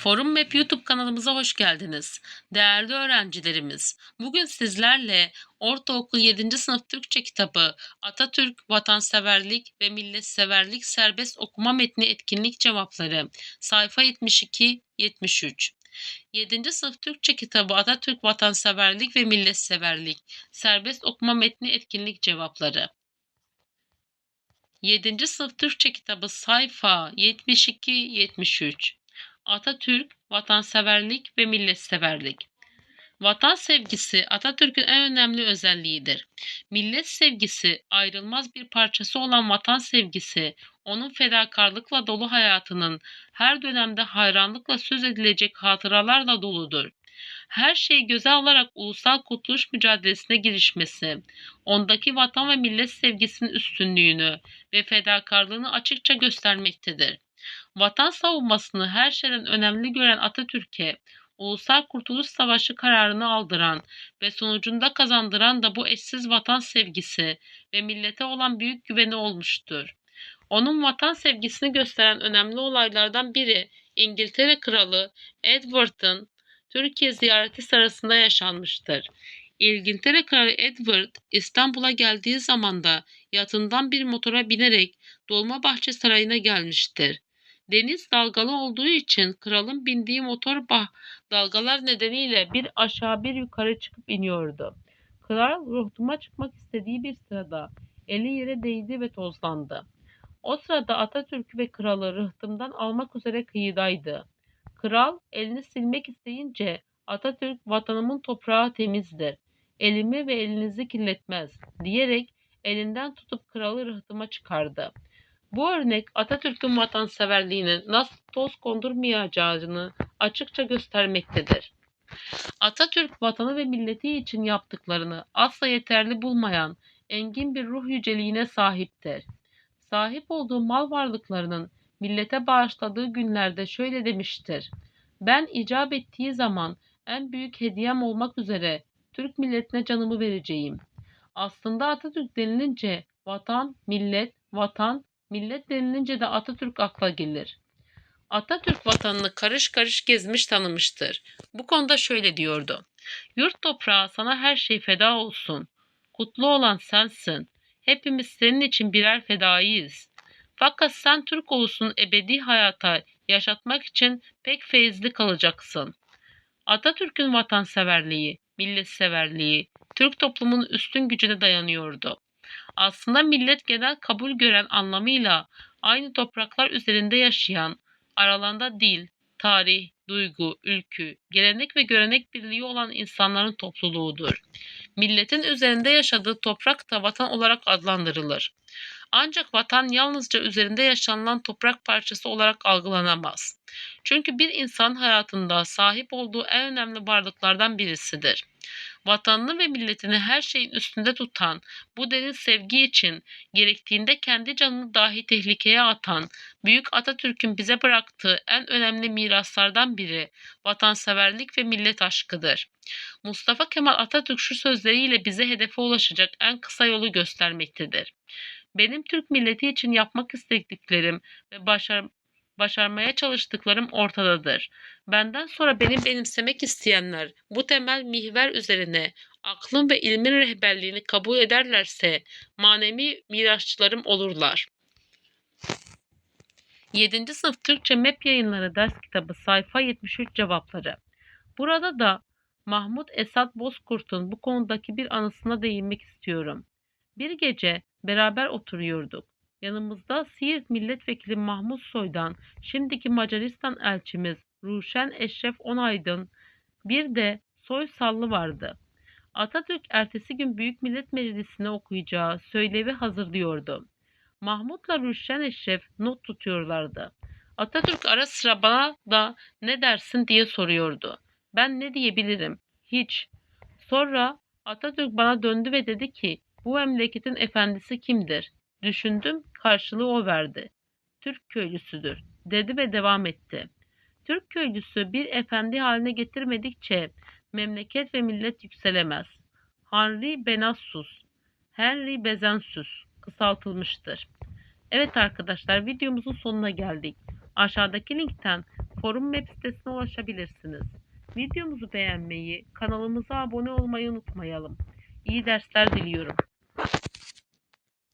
Forum Map YouTube kanalımıza hoş geldiniz. Değerli öğrencilerimiz, bugün sizlerle Ortaokul 7. sınıf Türkçe kitabı Atatürk, Vatanseverlik ve Milletseverlik Serbest Okuma Metni Etkinlik Cevapları sayfa 72-73 7. sınıf Türkçe kitabı Atatürk, Vatanseverlik ve Milletseverlik Serbest Okuma Metni Etkinlik Cevapları 7. sınıf Türkçe kitabı sayfa 72-73 Atatürk, vatanseverlik ve milletseverlik. Vatan sevgisi Atatürk'ün en önemli özelliğidir. Millet sevgisi ayrılmaz bir parçası olan vatan sevgisi, onun fedakarlıkla dolu hayatının her dönemde hayranlıkla söz edilecek hatıralarla doludur. Her şeyi göze alarak ulusal kurtuluş mücadelesine girişmesi, ondaki vatan ve millet sevgisinin üstünlüğünü ve fedakarlığını açıkça göstermektedir. Vatan savunmasını her şeyden önemli gören Atatürk'e Ulusal Kurtuluş Savaşı kararını aldıran ve sonucunda kazandıran da bu eşsiz vatan sevgisi ve millete olan büyük güveni olmuştur. Onun vatan sevgisini gösteren önemli olaylardan biri İngiltere Kralı Edward'ın Türkiye ziyareti sırasında yaşanmıştır. İngiltere Kralı Edward İstanbul'a geldiği zamanda yatından bir motora binerek Dolmabahçe Sarayı'na gelmiştir. Deniz dalgalı olduğu için kralın bindiği motor bah dalgalar nedeniyle bir aşağı bir yukarı çıkıp iniyordu. Kral ruhtuma çıkmak istediği bir sırada eli yere değdi ve tozlandı. O sırada Atatürk ve kralı rıhtımdan almak üzere kıyıdaydı. Kral elini silmek isteyince Atatürk vatanımın toprağı temizdir. Elimi ve elinizi kirletmez diyerek elinden tutup kralı rıhtıma çıkardı. Bu örnek Atatürk'ün vatanseverliğine nasıl toz kondurmayacağını açıkça göstermektedir. Atatürk vatanı ve milleti için yaptıklarını asla yeterli bulmayan engin bir ruh yüceliğine sahiptir. Sahip olduğu mal varlıklarının millete bağışladığı günlerde şöyle demiştir. Ben icap ettiği zaman en büyük hediyem olmak üzere Türk milletine canımı vereceğim. Aslında Atatürk denilince vatan, millet, vatan, millet denilince de Atatürk akla gelir. Atatürk vatanını karış karış gezmiş tanımıştır. Bu konuda şöyle diyordu. Yurt toprağı sana her şey feda olsun. Kutlu olan sensin. Hepimiz senin için birer fedaiyiz. Fakat sen Türk ulusun ebedi hayata yaşatmak için pek feyizli kalacaksın. Atatürk'ün vatanseverliği, milletseverliği, Türk toplumunun üstün gücüne dayanıyordu. Aslında millet genel kabul gören anlamıyla aynı topraklar üzerinde yaşayan, aralarında dil, tarih, duygu, ülkü, gelenek ve görenek birliği olan insanların topluluğudur. Milletin üzerinde yaşadığı toprak da vatan olarak adlandırılır. Ancak vatan yalnızca üzerinde yaşanılan toprak parçası olarak algılanamaz. Çünkü bir insan hayatında sahip olduğu en önemli varlıklardan birisidir vatanını ve milletini her şeyin üstünde tutan, bu derin sevgi için gerektiğinde kendi canını dahi tehlikeye atan, Büyük Atatürk'ün bize bıraktığı en önemli miraslardan biri vatanseverlik ve millet aşkıdır. Mustafa Kemal Atatürk şu sözleriyle bize hedefe ulaşacak en kısa yolu göstermektedir. Benim Türk milleti için yapmak istediklerim ve başar başarmaya çalıştıklarım ortadadır. Benden sonra beni benimsemek isteyenler bu temel mihver üzerine aklın ve ilmin rehberliğini kabul ederlerse manevi mirasçılarım olurlar. 7. sınıf Türkçe MEP yayınları ders kitabı sayfa 73 cevapları. Burada da Mahmut Esat Bozkurt'un bu konudaki bir anısına değinmek istiyorum. Bir gece beraber oturuyorduk. Yanımızda Siirt Milletvekili Mahmut Soy'dan şimdiki Macaristan elçimiz Ruşen Eşref Onaydın bir de Soy Sallı vardı. Atatürk ertesi gün Büyük Millet Meclisi'ne okuyacağı söylevi hazırlıyordu. Mahmut'la Ruşen Eşref not tutuyorlardı. Atatürk ara sıra bana da ne dersin diye soruyordu. Ben ne diyebilirim? Hiç. Sonra Atatürk bana döndü ve dedi ki bu memleketin efendisi kimdir? Düşündüm, karşılığı o verdi. Türk köylüsüdür, dedi ve devam etti. Türk köylüsü bir efendi haline getirmedikçe memleket ve millet yükselemez. Henri Benassus, Henry Bezensus kısaltılmıştır. Evet arkadaşlar videomuzun sonuna geldik. Aşağıdaki linkten forum web sitesine ulaşabilirsiniz. Videomuzu beğenmeyi, kanalımıza abone olmayı unutmayalım. İyi dersler diliyorum.